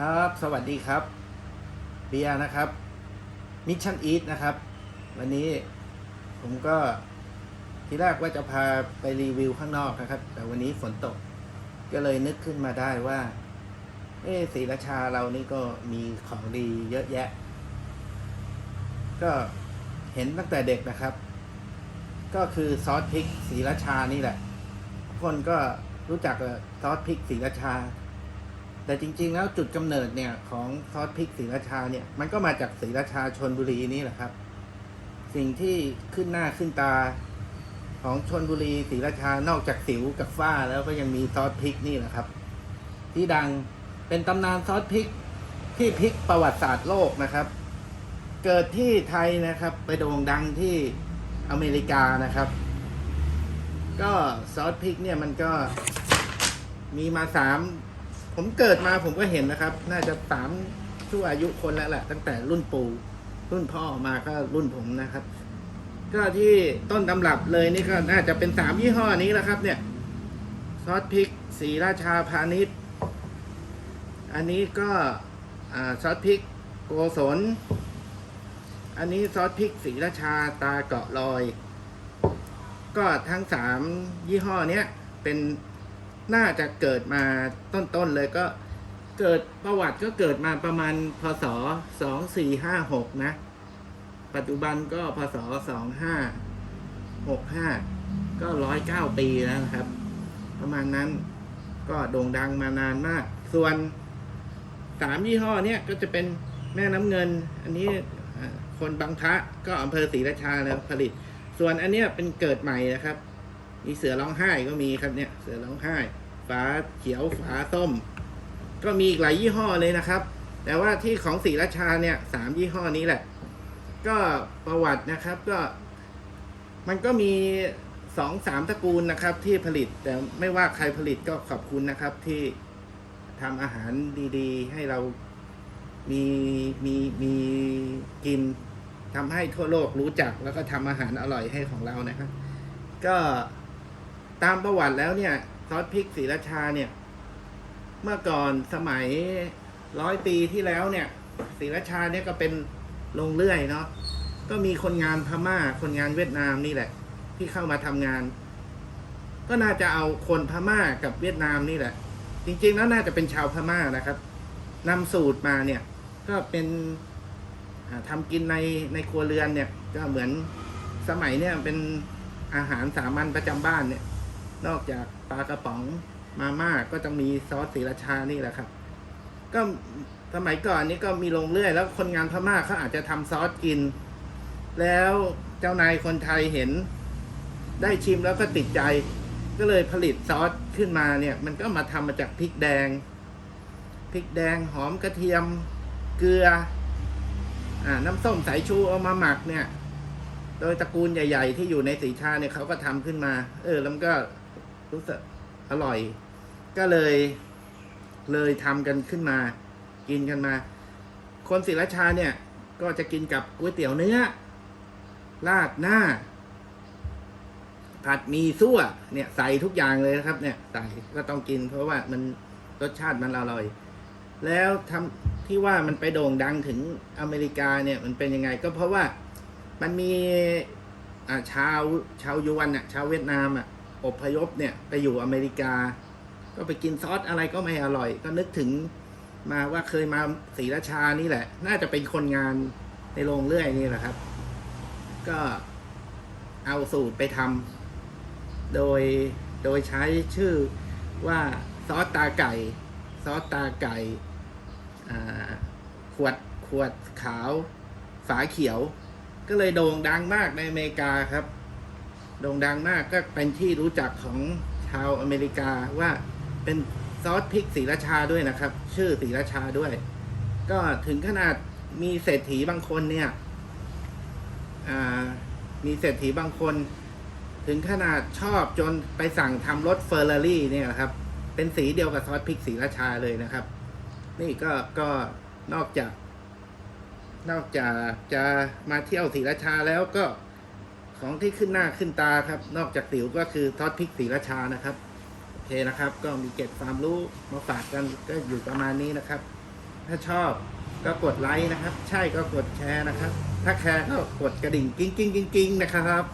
ครับ สวัสดีครับเบียนะครับมิชชั่นอีทนะครับ วันนี้ผมก็ทีแรกว่าจะพาไปรีวิวข้างนอกนะครับ แต่วันนี้ฝนตกก็เลยนึกขึ้นมาได้ว่า เออศรีราชาเรานี่ก็มีของดีเยอะแยะ ก็เห็นตั้งแต่เด็กนะครับ ก็คือซอสพริกศรีราชานี่แหละ คนก็รู้จักซอสพริกศรีราชา แต่จริง ๆ แล้วจุดกำเนิดเนี่ยของซอสพริกศรีราชาเนี่ยมันก็มาจากศรีราชาชนบุรีนี่แหละครับ สิ่งที่ขึ้นหน้าขึ้นตาของชนบุรีศรีราชานอกจากสิวกับฝ้าแล้วก็ยังมีซอสพริกนี่แหละครับ ที่ดังเป็นตำนานซอสพริกที่พริกประวัติศาสตร์โลกนะครับ เกิดที่ไทยนะครับ ไปโด่งดังที่อเมริกานะครับ ก็ซอสพริกเนี่ยมันก็มีมาสาม ผมเกิดมาผมก็เห็นนะครับ น่าจะสามชั่วอายุคนแล้วแหละตั้งแต่รุ่นปู่รุ่นพ่อมาก็รุ่นผมนะครับ ก็ที่ต้นตำรับเลยนี่ก็น่าจะเป็นสามยี่ห้อนี้แหละครับ เนี่ยซอสพริกสีราชาพาณิชย์อันนี้ก็ซอสพริกโกศลอันนี้ซอสพริกสีราชาตาเกาะลอย ก็ทั้งสามยี่ห้อเนี้ยเป็น น่าจะเกิดมาต้นๆเลยก็เกิดประวัติก็เกิดมาประมาณพศสองสี่ห้าหกนะ ปัจจุบันก็พศสองห้าหกห้าก็ร้อยเก้าปีแล้วครับ ประมาณนั้นก็โด่งดังมานานมาก ส่วนสามยี่ห้อเนี้ยก็จะเป็นแม่น้ำเงิน อันนี้คนบางพระก็อำเภอศรีราชาแล้วผลิต ส่วนอันเนี้ยเป็นเกิดใหม่นะครับ มีเสือร้องไห้ก็มีครับเนี่ย เสือร้องไห้ ฝาเขียวฝาส้ม ก็มีอีกหลายยี่ห้อเลยนะครับ แต่ว่าที่ของศรีราชาเนี่ยสามยี่ห้อนี้แหละ ก็ประวัตินะครับก็ มันก็มีสองสามตระกูลนะครับ ที่ผลิตแต่ไม่ว่าใครผลิตก็ขอบคุณนะครับที่ทำอาหารดีๆ ให้เรามีมีมีกินทำให้ทั่วโลกรู้จักแล้วก็ทำอาหารอร่อยให้ของเรานะครับ ก็ ตามประวัติแล้วเนี่ย ซอสพริกศรีราชาเนี่ย เมื่อก่อนสมัยร้อยปีที่แล้วเนี่ยศรีราชาเนี่ยก็เป็นโรงเลื่อยเนาะก็มีคนงานพม่า คนงานเวียดนามนี่แหละ ที่เข้ามาทำงาน ก็น่าจะเอาคนพม่ากับเวียดนามนี่แหละ จริงๆแล้วน่าจะเป็นชาวพม่านะครับนำสูตรมาเนี่ย ก็เป็นอ่าทำกินในในครัวเรือนเนี่ย ก็เหมือนสมัยเนี่ยเป็นอาหารสามัญประจำบ้านเนี่ย นอกจากปลากระป๋องมาม่าก็จะมีซอสศรีราชานี่แหละครับ ก็สมัยก่อนนี้ก็มีโรงเลื่อย แล้วคนงานพม่าเขาอาจจะทำซอสกิน แล้วเจ้านายคนไทยเห็น ได้ชิมแล้วก็ติดใจ ก็เลยผลิตซอสขึ้นมาเนี่ย มันก็มาทำมาจากพริกแดงพริกแดงหอมกระเทียมเกลืออน้ำส้มสายชูเอามาหมักเนี่ย โดยตระกูลใหญ่ ๆ ที่อยู่ในสีชาเนี่ยเขาก็ทำขึ้นมา เออแล้วมันก็ รู้สึกอร่อย ก็เลย เลยทำกันขึ้นมา กินกันมา คนศรีราชาเนี่ย ก็จะกินกับก๋วยเตี๋ยวเนื้อราดหน้า ผัดหมีซั่ว เนี่ย ใส่ทุกอย่างเลยนะครับ เนี่ยใส่ก็ต้องกิน เพราะว่ามันรสชาติมันอร่อย แล้วทำที่ว่ามันไปโด่งดังถึงอเมริกาเนี่ย มันเป็นยังไง ก็เพราะว่ามันมีชาวชาวยวนอะชาวเวียดนามอะ อพยพเนี่ยไปอยู่อเมริกา ก็ไปกินซอสอะไรก็ไม่อร่อย ก็นึกถึงมาว่าเคยมาศรีราชานี่แหละ น่าจะเป็นคนงานในโรงเรื่อยนี่แหละครับ ก็เอาสูตรไปทำโดยโดยใช้ชื่อว่าซอสตาไก่ ซอสตาไก่ขวดขวดขาว ฝาเขียว ก็เลยโด่งดังมากในอเมริกาครับ โด่งดังมากก็เป็นที่รู้จักของชาวอเมริกาว่าเป็นซอสพริกศรีราชาด้วยนะครับ ชื่อศรีราชาด้วย ก็ถึงขนาดมีเศรษฐีบางคนเนี่ยมีเศรษฐีบางคน ถึงขนาดชอบจนไปสั่งทำรถเฟอร์รารี่เนี่ยครับ เป็นสีเดียวกับซอสพริกศรีราชาเลยนะครับ นี่ก็ก็นอกจาก นอกจากจะมาเที่ยวศรีราชาแล้วก็ ของที่ขึ้นหน้าขึ้นตาครับ นอกจากสิวก็คือทอดพริกตีราชานะครับโอเคนะครับ ก็มีเก็บความรู้มาฝากกันก็อยู่ประมาณนี้นะครับ ถ้าชอบก็กดไลค์นะครับ ใช่ก็กดแชร์นะครับ ถ้าแคร์ก็กดกระดิ่งกิ้งกิ้งกิ้งกิ้งนะครับ